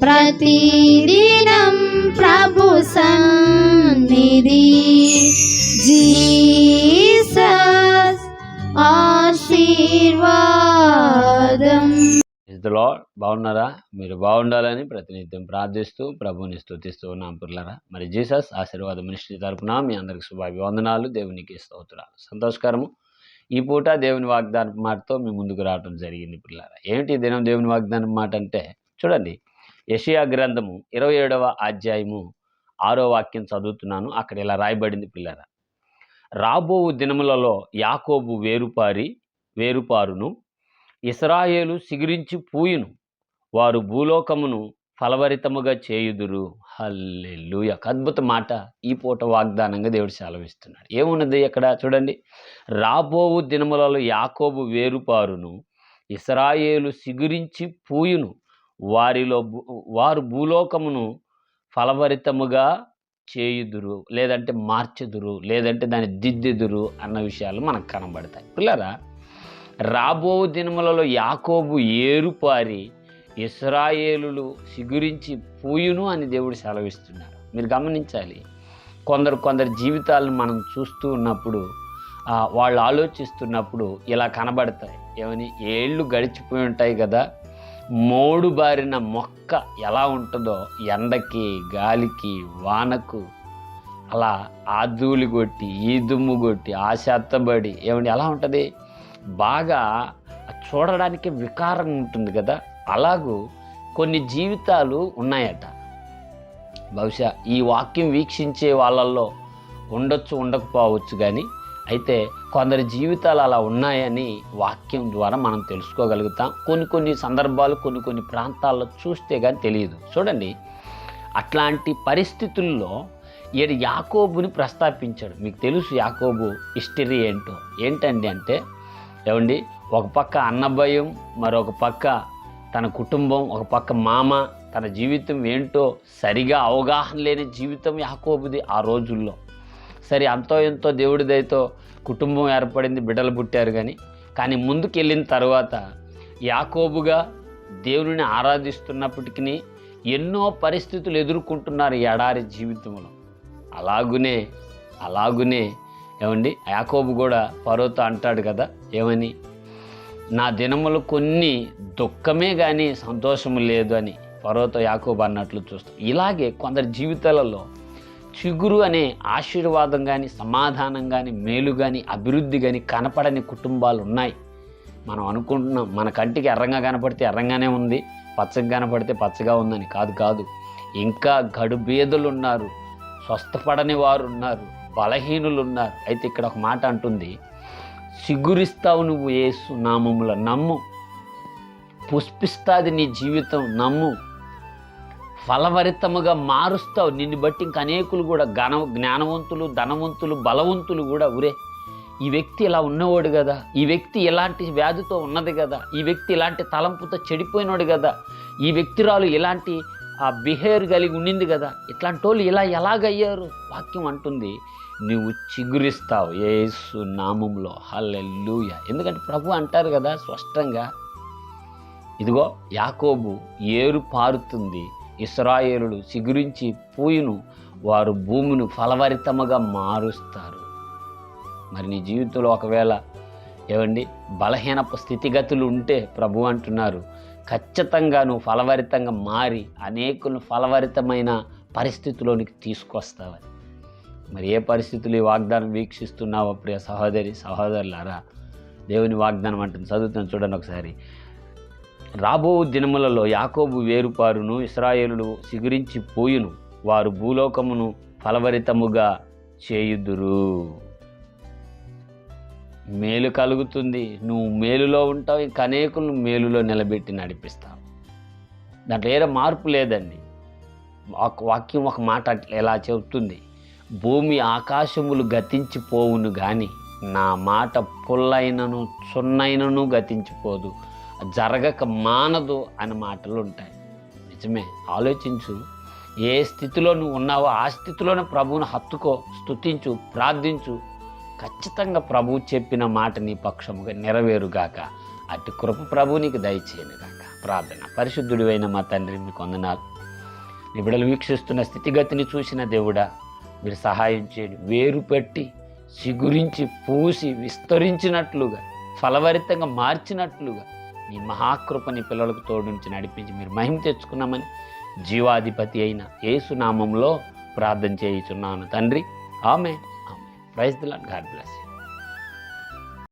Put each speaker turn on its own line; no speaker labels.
प्रतिदिनं प्रभु सन्निधि जीसस् आशीर्वादम्
ఇదిలో బాగున్నారా మీరు బాగుండాలని ప్రతినిత్యం ప్రార్థిస్తూ ప్రభుని స్తుతిస్తూ ఉన్నాం పిల్లరా మరి జీసస్ ఆశీర్వాద మినిస్ట్రీ తరపున మీ అందరికి శుభాభివందనాలు దేవునికి స్తోత్రాలు సంతోషకరము ఈ పూట దేవుని వాగ్దాన మాటతో మీ ముందుకు రావడం జరిగింది పిల్లరా ఏమిటి ఈ దినం దేవుని వాగ్దానం మాట అంటే చూడండి. యషియా గ్రంథము ఇరవై ఏడవ అధ్యాయము ఆరో వాక్యం చదువుతున్నాను. అక్కడ ఇలా రాయబడింది పిల్లరా. రాబో దినములలో యాకోబు వేరుపారి వేరుపారును ఇస్రాయేలు సిగురించి పూయును. వారు భూలోకమును ఫలవరితముగా చేయుదురు. హల్లెలూయ! అద్భుత మాట ఈ పూట వాగ్దానంగా దేవుడు సెలవిస్తున్నాడు. ఏమున్నది ఇక్కడ చూడండి. రాబోవు దినములలో యాకోబు వేరుపారును ఇస్రాయేలు సిగురించి పూయును. వారిలో భూ- వారు భూలోకమును ఫలభరితముగా చేయుదురు లేదంటే మార్చెదురు లేదంటే దాన్ని దిద్దెదురు అన్న విషయాలు మనకు కనబడతాయి. పిల్లరా రాబో దినములలో యాకోబు ఏరుపారి ఇస్రాయేలులు సిగురించి పూయును అని దేవుడు సెలవిస్తున్నారు మీరు గమనించాలి కొందరు కొందరు జీవితాలను మనం చూస్తూ ఉన్నప్పుడు వాళ్ళు ఆలోచిస్తున్నప్పుడు ఇలా కనబడతాయి. ఏమని? ఏళ్ళు గడిచిపోయి ఉంటాయి కదా మోడుబారిన మొక్క ఎలా ఉంటుందో ఎండకి గాలికి వానకు అలా ఆ ధూళి కొట్టి ఈ దుమ్ము కొట్టి ఆ చెత్తబడి ఏమండి ఎలా ఉంటుంది? బాగా చూడడానికి వికారం ఉంటుంది కదా? అలాగూ కొన్ని జీవితాలు ఉన్నాయట. బహుశా ఈ వాక్యం వీక్షించే వాళ్ళల్లో ఉండొచ్చు ఉండకపోవచ్చు కానీ అయితే కొందరి జీవితాలు అలా ఉన్నాయని వాక్యం ద్వారా మనం తెలుసుకోగలుగుతాం. కొన్ని కొన్ని సందర్భాలు కొన్ని కొన్ని ప్రాంతాల్లో చూస్తే కానీ తెలియదు. చూడండి అట్లాంటి పరిస్థితుల్లో ఈయన యాకోబుని ప్రస్తాపించాడు. మీకు తెలుసు యాకోబు హిస్టరీ ఏంటో? ఏంటండి అంటే ఏమండి ఒక పక్క అన్నభయం మరొక పక్క తన కుటుంబం ఒక పక్క మామ తన జీవితం ఏంటో సరిగా అవగాహన లేని జీవితం యాకోబుది ఆ రోజుల్లో. సరే అంతో ఎంతో దేవుడి దయతో కుటుంబం ఏర్పడింది బిడ్డలు పుట్టారు కానీ కానీ ముందుకెళ్ళిన తర్వాత యాకోబుగా దేవుని ఆరాధిస్తున్నప్పటికీ ఎన్నో పరిస్థితులు ఎదుర్కొంటున్నారు ఈ ఎడారి జీవితంలో. అలాగునే అలాగునే ఏమండి యాకోబు కూడా పరోతో అంటాడు కదా ఏమని నా దినములు కొన్ని దుఃఖమే కానీ సంతోషము లేదు అని పరోతో యాకోబు అన్నట్లు చూస్తాం. ఇలాగే కొందరి జీవితాలలో చిగురు అనే ఆశీర్వాదం కానీ సమాధానం కానీ మేలు కానీ అభివృద్ధి కానీ కనపడని కుటుంబాలు ఉన్నాయి. మనం అనుకుంటున్నాం మన కంటికి ఎర్రంగా కనపడితే ఎర్రంగానే ఉంది పచ్చగా కనపడితే పచ్చగా ఉందని కాదు కాదు. ఇంకా గడుబేదలు ఉన్నారు స్వస్థపడని వారు ఉన్నారు బలహీనులు ఉన్నారు అయితే ఇక్కడ ఒక మాట అంటుంది సిగురిస్తావు నువ్వు ఏసు నామముల నమ్ము. పుష్పిస్తాది నీ జీవితం నమ్ము. ఫలవరితముగా మారుస్తావు. నిన్ను బట్టి ఇంక అనేకులు కూడా ఘన జ్ఞానవంతులు ధనవంతులు బలవంతులు కూడా ఉరే ఈ వ్యక్తి ఇలా ఉన్నవాడు కదా. ఈ వ్యక్తి ఇలాంటి వ్యాధితో ఉన్నది కదా. ఈ వ్యక్తి ఇలాంటి తలంపుతో చెడిపోయినాడు కదా. ఈ వ్యక్తిరాలు ఇలాంటి ఆ బిహేవియర్ కలిగి ఉండింది కదా. ఇట్లాంటి వాళ్ళు ఇలా ఎలాగయ్యారు? వాక్యం అంటుంది నువ్వు చిగురిస్తావు ఏసు నామంలో హల్లెలూయ. ఎందుకంటే ప్రభు అంటారు కదా స్పష్టంగా ఇదిగో యాకోబు ఏరు పారుతుంది ఇస్రాయేలులు చిగురించి పూయును వారు భూమిని ఫలవరితముగా మారుస్తారు. మరి నీ జీవితంలో ఒకవేళ ఏమండి బలహీన స్థితిగతులు ఉంటే ప్రభు అంటున్నారు ఖచ్చితంగా నువ్వు ఫలవరితంగా మారి అనేకులను ఫలవరితమైన పరిస్థితిలోనికి తీసుకొస్తావని మరి ఏ పరిస్థితులు ఈ వాగ్దానం వీక్షిస్తున్నావో ప్రియ సహోదరి సహోదరులారా? దేవుని వాగ్దానం అంటుంది. చదువుతాను చూడండి ఒకసారి. రాబో దినములలో యాకోబు వేరుపారును ఇస్రాయేలుడు సిగురించి పోయును. వారు భూలోకమును ఫలవరితముగా చేయుదురు. మేలు కలుగుతుంది. నువ్వు మేలులో ఉంటావు ఇంకా అనేకులను మేలులో నిలబెట్టి నడిపిస్తావు. దాంట్లో ఏదో మార్పు లేదండి. వాక్యం ఒక మాట ఎలా చెబుతుంది. భూమి ఆకాశములు గతించిపోవును కానీ నా మాట పుల్లైనను చున్నైనను గతించిపోదు. జరగక మానదు అని మాటలు ఉంటాయి. నిజమే. ఆలోచించు. ఏ స్థితిలో నువ్వు ఉన్నావో ఆ స్థితిలోనే ప్రభువును హత్తుకో స్తుతించు ప్రార్థించు. ఖచ్చితంగా ప్రభు చెప్పిన మాట నీ పక్షముగా నెరవేరుగాక. అటు కృప ప్రభు నీకు దయచేయనుగాక. ప్రార్థన. పరిశుద్ధుడివైన మా తండ్రి మీకు వందనాలు. నీ వీక్షిస్తున్న స్థితిగతిని చూసిన దేవుడా మీరు సహాయం చేయండి. వేరు పెట్టి చిగురించి పూసి విస్తరించినట్లుగా ఫలవరితంగా మార్చినట్లుగా నీ మహాకృపని పిల్లలకు తోడుంచి నడిపించి మీరు మహిమ తెచ్చుకున్నామని జీవాధిపతి అయిన యేసునామంలో ప్రార్థన చేయుచున్నాను తండ్రి. ఆమె ఆమె praise the lord God bless you.